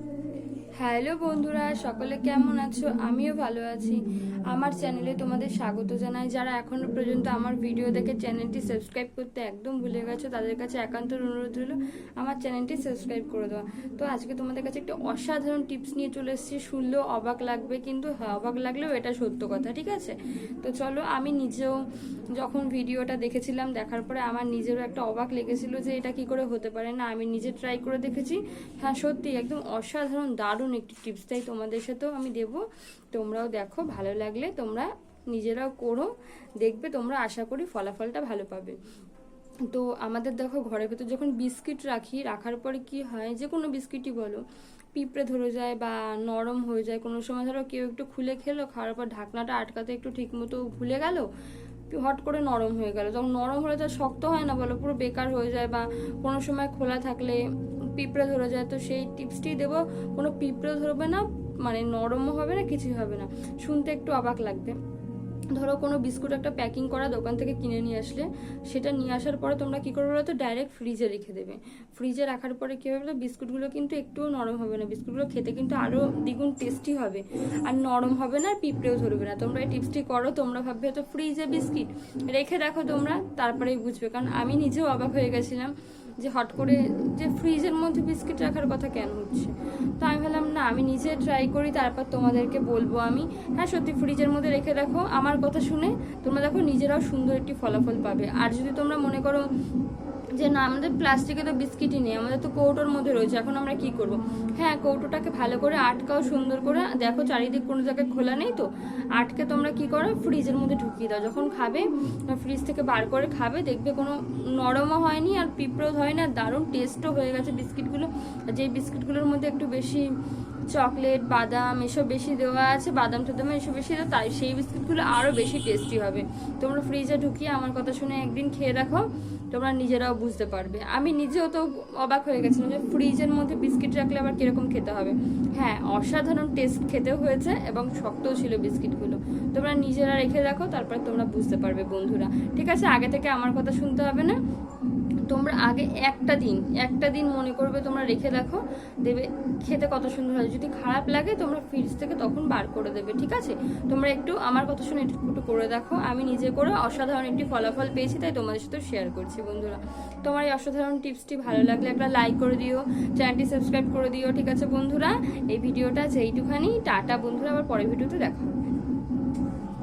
嗯 hello বন্ধুরা, সকলে কেমন আছো? আমিও ভালো আছি। আমার চ্যানেলে তোমাদের স্বাগত জানাই। যারা এখনও পর্যন্ত আমার ভিডিও দেখে চ্যানেলটি সাবস্ক্রাইব করতে একদম ভুলে গেছো, তাদের কাছে একান্ত অনুরোধ হলো আমার চ্যানেলটি সাবস্ক্রাইব করে দেওয়া তো আজকে তোমাদের কাছে একটা অসাধারণ টিপস নিয়ে চলে এসেছি। শুনলেও অবাক লাগবে, কিন্তু হ্যাঁ অবাক লাগলেও এটা সত্য কথা, ঠিক আছে? তো চলো, আমি নিজেও যখন ভিডিওটা দেখেছিলাম, দেখার পরে আমার নিজেরও একটা অবাক লেগেছিল যে এটা কি করে হতে পারে। না, আমি নিজে ট্রাই করে দেখেছি। হ্যাঁ সত্যি একদম অসাধারণ, দারুণ একটি টিপস তাই তোমাদের সাথেও আমি দেব। তোমরাও দেখো, ভালো লাগলে তোমরা নিজেরাও করো, দেখবে তোমরা আশা করি ফলাফলটা ভালো পাবে। তো আমাদের দেখো ঘরের ভেতর যখন বিস্কিট রাখি, রাখার পরে কি হয়, যে কোনো বিস্কিটই বলো, পিঁপড়ে ধরে যায় বা নরম হয়ে যায়, কোনো সময় ধরো কেউ একটু খুলে খেলো, খাওয়ার পর ঢাকনাটা আটকাতে একটু ঠিক মতো ভুলে গেল, হট করে নরম হয়ে গেল। যখন নরম হলে তো শক্ত হয় না বলো, পুরো বেকার হয়ে যায় বা কোনো সময় খোলা থাকলে পিঁপড়ে ধরে যায়। তো সেই টিপসটি দেবো, কোনো পিঁপড়ে ধরবে না মানে নরমও হবে না, কিছুই হবে না। শুনতে একটু অবাক লাগবে। ধরো কোনো বিস্কুট একটা প্যাকিং করা দোকান থেকে কিনে নিয়ে আসলে, সেটা নিয়ে আসার পরে তোমরা কী করবে তো, ডাইরেক্ট ফ্রিজে রেখে দেবে। ফ্রিজে রাখার পরে কী হবে বিস্কুটগুলো কিন্তু একটুও নরম হবে না। বিস্কুটগুলো খেতে কিন্তু আরও দ্বিগুণ টেস্টি হবে। আর নরম হবে না, আর পিঁপড়েও ধরবে না। তোমরা এই টিপসটি করো, তোমরা ভাববে হয়তো ফ্রিজে বিস্কিট। রেখে দেখো তোমরা, তারপরেই বুঝবে। কারণ আমি নিজেও অবাক হয়ে গেছিলাম যে হট করে যে ফ্রিজের মধ্যে বিস্কিট রাখার কথা কেন হচ্ছে? তো আমি ভাবলাম, না, আমি নিজে ট্রাই করি, তারপর তোমাদেরকে বলব আমি। হ্যাঁ সত্যি ফ্রিজের মধ্যে রেখে দেখো, আমার কথা শুনে তোমরা দেখো নিজেরাও সুন্দর একটি ফলাফল পাবে। আর যদি তোমরা মনে করো যে না, আমাদের প্লাস্টিকে তো বিস্কিটই নেই, আমাদের তো কৌটোর মধ্যে রয়েছে, এখন আমরা কি করব? হ্যাঁ কৌটোটাকে ভালো করে আটকাও, সুন্দর করে। দেখো, চারিদিক কোনো জায়গায় খোলা নেই তো। আটকে তোমরা কি করো? ফ্রিজের মধ্যে ঢুকিয়ে দাও। যখন খাবে, ফ্রিজ থেকে বার করে খাবে, দেখবে কোনো নরমও হয়নি আর পিঁপড়েও হয় না, দারুণ টেস্টও হয়ে গেছে বিস্কিটগুলো। যেই বিস্কিটগুলোর মধ্যে একটু বেশি চকলেট, বাদাম এসব বেশি দেওয়া আছে, বাদাম টাদাম এসব বেশি দেওয়া তাই সেই বিস্কিটগুলো আরও বেশি টেস্টি হবে। তোমরা ফ্রিজে ঢুকিয়ে আমার কথা শুনে একদিন খেয়ে রাখো তোমরা নিজেরাও বুঝতে পারবে। আমি নিজেও তো অবাক হয়ে গেছিলাম যে ফ্রিজের মধ্যে বিস্কিট রাখলে আবার কীরকম খেতে হবে। হ্যাঁ অসাধারণ টেস্ট খেতেও হয়েছে এবং শক্তও ছিল বিস্কিটগুলো তোমরা নিজেরা রেখে রাখো তারপর তোমরা বুঝতে পারবে বন্ধুরা। ঠিক আছে, আগে থেকে আমার কথা শুনতে হবে না। তোমরা আগে একটা দিন একটা দিন মনে করবে তোমরা রেখে দেখো, দেবে খেতে কত সুন্দর হয়। যদি খারাপ লাগে তোমরা ফ্রিজ থেকে তখন বার করে দেবে, ঠিক আছে? তোমরা একটু আমার কথা শুনে একটু করে দেখো। আমি নিজে করে অসাধারণ একটি ফলাফল পেয়েছি, তাই তোমাদের সাথে শেয়ার করছি, বন্ধুরা। তোমার এই অসাধারণ টিপসটি ভালো লাগলে একটা লাইক করে দিও চ্যানেলটি সাবস্ক্রাইব করে দিও, ঠিক আছে, বন্ধুরা? এই ভিডিওটা যেইটুখানি, টাটা, বন্ধুরা। আবার পরের ভিডিওতে দেখা।